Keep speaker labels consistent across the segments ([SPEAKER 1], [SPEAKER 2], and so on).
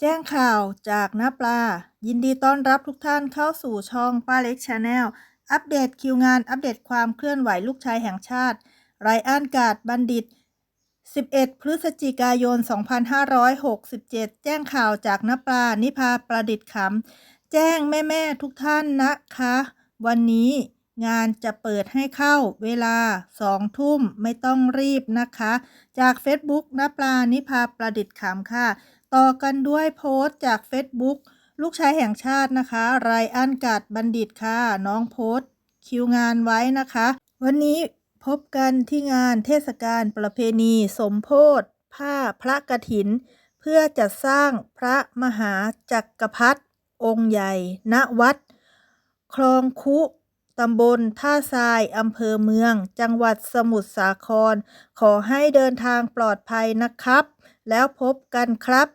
[SPEAKER 1] แจ้งข่าวจากน้าปลา ยินดีต้อนรับทุกท่านเข้าสู่ช่องป้าเล็กชาแนลอัปเดตคิวงานอัปเดตความเคลื่อนไหวลูกชายแห่งชาติ ไรอันการ์ดบัณฑิต 11 พฤศจิกายน 2567 แจ้งข่าวจากน้าปลา นิพาประดิษฐ์ขำ แจ้งแม่ ๆ ทุกท่านนะคะ วันนี้งานจะเปิดให้เข้าเวลา 2 ทุ่มไม่ต้องรีบนะคะ จาก Facebook น้าปลา นิพาประดิษฐ์ขำค่ะ ต่อกันด้วยโพสต์จาก Facebook ลูกชายแห่งชาตินะคะไรอันกัดบัณฑิตค่ะ น้องโพสต์คิวงานไว้นะคะ วันนี้พบกันที่งานเทศกาลประเพณีสมโพธผ้าพระกฐิน เพื่อจัดสร้างพระมหาจักรพรรดิองค์ใหญ่ ณวัด คลองคุ ตำบลท่าทรายอำเภอเมือง จังหวัดสมุทรสาคร ขอให้เดินทางปลอดภัยนะครับ แล้วพบกันครับ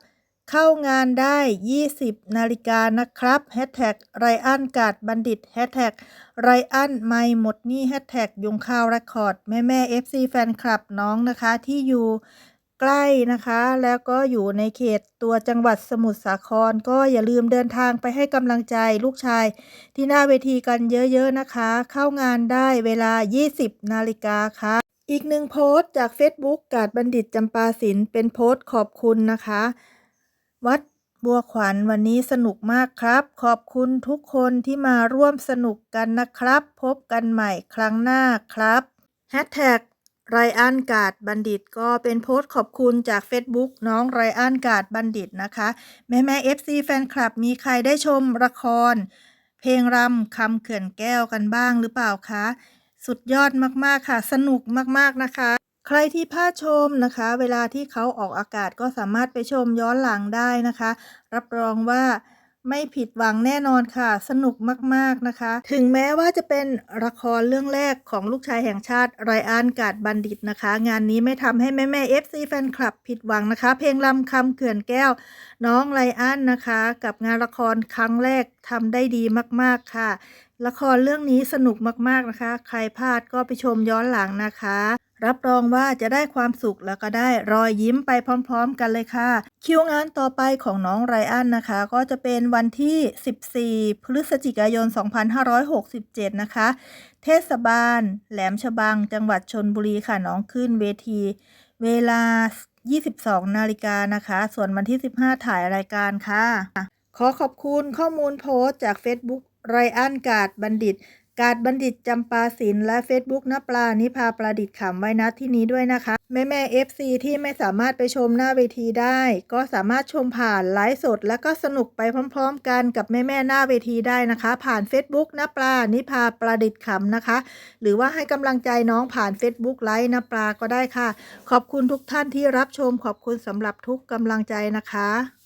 [SPEAKER 1] เข้างานได้ 20 นาฬิกานะครับแฮชแท็กไรอันกาดบัณฑิตแฮชแท็กไรอันไม่หมดนี่แฮชแท็กยุงข้าวรคคอร์ด แม่แม่ FC แฟนคลับน้องนะคะที่อยู่ ใกล้นะคะ แล้วก็อยู่ในเขตตัวจังหวัดสมุทรสาคร ก็อย่าลืมเดินทางไปให้กำลังใจลูกชาย ที่หน้าเวทีกันเยอะๆนะคะ เข้างานได้เวลา 20 นาฬิกาค่ะอีกหนึ่งโพสต์จาก Facebook กาดบัณฑิตจำปาศิลป์เป็นโพสต์ขอบคุณนะคะ วัดบัวขวัญวันนี้สนุกมากครับ ขอบคุณทุกคนที่มาร่วมสนุกกันนะครับ พบกันใหม่ครั้งหน้าครับแฮชแท็ก ไรอันกาดบัณฑิตก็เป็นโพสต์ขอบคุณจาก Facebook น้องไรอันกาดบัณฑิตนะคะ แม่แม่ FC แฟนคลับมีใครได้ชมละคร เพลงรำคำเขื่อนแก้วกันบ้างหรือเปล่าคะ สุดยอดมากๆค่ะ สนุกมากๆนะคะ ใครที่พลาดชมนะคะ เวลาที่เขาออกอากาศก็สามารถไปชมย้อนหลังได้นะคะ รับรองว่า ไม่ผิดหวังแน่นอนค่ะ สนุกมากๆนะคะ ถึงแม้ว่าจะเป็นละครเรื่องแรกของลูกชายแห่งชาติไรอันกาดบัณฑิตนะคะ งานนี้ไม่ทำให้แม่แม่ FC แฟนคลับผิดหวังนะคะ เพลงลำคำเขื่อนแก้ว น้องไรอันนะคะ กับงานละครครั้งแรกทำได้ดีมากๆค่ะ ละครเรื่องนี้สนุกมากๆนะคะ ใครพลาดก็ไปชมย้อนหลังนะคะ รับรองว่าจะได้ความสุขแล้วก็ได้รอยยิ้มไปพร้อมๆ กันเลยค่ะ คิวงานต่อไปของน้องไรอันนะคะ ก็จะเป็นวันที่ 14 พฤศจิกายน 2567 นะคะ เทศบาล แหลมฉบัง จังหวัดชนบุรีค่ะน้องขึ้นเวที เวลา 22 นาฬิกานะคะ ส่วนวันที่ 15 ถ่ายรายการค่ะ ขอขอบคุณข้อมูลโพสต์จาก Facebook ไรอันกาดบัณฑิต กาดบัณฑิตจำปาศิลและ Facebook นปลานิพาประดิษฐ์ขำไว้นะที่นี้ด้วยนะคะ แม่แม่ FC ที่ไม่สามารถไปชมหน้าเวทีได้ ก็สามารถชมผ่านไลฟ์สด แล้วก็สนุกไปพร้อมๆ กันกับแม่แม่หน้าเวทีได้นะคะ ผ่าน Facebook นปลานิพาประดิษฐ์ขำนะคะ หรือว่าให้กำลังใจน้องผ่าน Facebook ไลฟ์นปลาก็ได้ค่ะ ขอบคุณทุกท่านที่รับชมขอบคุณสำหรับทุกกำลังใจนะคะ